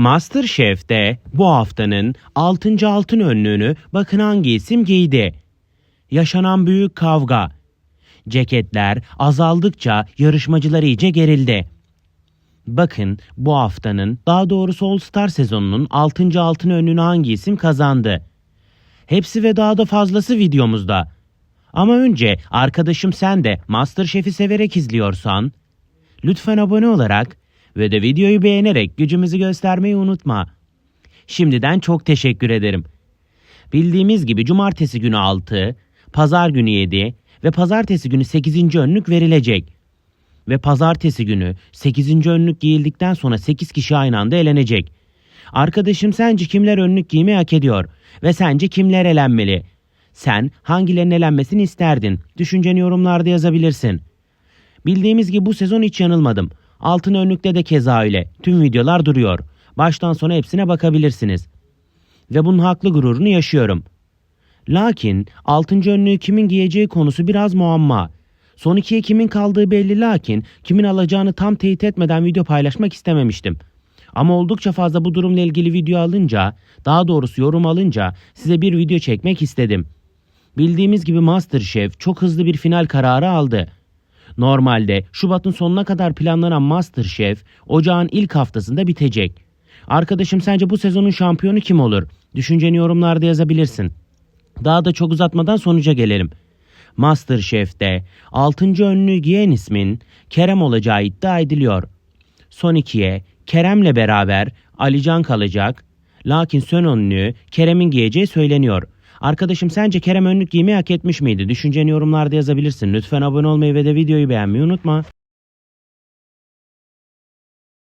Masterchef'te bu haftanın 6. altın önlüğünü bakın hangi isim giydi. Yaşanan büyük kavga. Ceketler azaldıkça yarışmacılar iyice gerildi. Bakın bu haftanın daha doğrusu All Star sezonunun 6. altın önlüğünü hangi isim kazandı? Hepsi ve daha da fazlası videomuzda. Ama önce arkadaşım sen de Masterchef'i severek izliyorsan lütfen abone olarak ve de videoyu beğenerek gücümüzü göstermeyi unutma. Şimdiden çok teşekkür ederim. Bildiğimiz gibi cumartesi günü 6, pazar günü 7 ve pazartesi günü 8. önlük verilecek. Ve pazartesi günü 8. önlük giyildikten sonra 8 kişi aynı anda elenecek. Arkadaşım sence kimler önlük giymeyi hak ediyor ve sence kimler elenmeli? Sen hangilerinin elenmesini isterdin? Düşünceni yorumlarda yazabilirsin. Bildiğimiz gibi bu sezon hiç yanılmadım. Altın önlükte de keza öyle. Tüm videolar duruyor. Baştan sona hepsine bakabilirsiniz. Ve bunun haklı gururunu yaşıyorum. Lakin altıncı önlüğü kimin giyeceği konusu biraz muamma. Son ikiye kimin kaldığı belli lakin kimin alacağını tam teyit etmeden video paylaşmak istememiştim. Ama oldukça fazla bu durumla ilgili video alınca, daha doğrusu yorum alınca size bir video çekmek istedim. Bildiğimiz gibi MasterChef çok hızlı bir final kararı aldı. Normalde Şubat'ın sonuna kadar planlanan MasterChef ocağın ilk haftasında bitecek. Arkadaşım sence bu sezonun şampiyonu kim olur? Düşünceni yorumlarda yazabilirsin. Daha da çok uzatmadan sonuca gelelim. MasterChef'te 6. önlüğü giyen ismin Kerem olacağı iddia ediliyor. Son ikiye Kerem'le beraber Alican kalacak. Lakin son önlüğü Kerem'in giyeceği söyleniyor. Arkadaşım sence Kerem önlük giymeyi hak etmiş miydi? Düşünceni yorumlarda yazabilirsin. Lütfen abone olmayı ve de videoyu beğenmeyi unutma.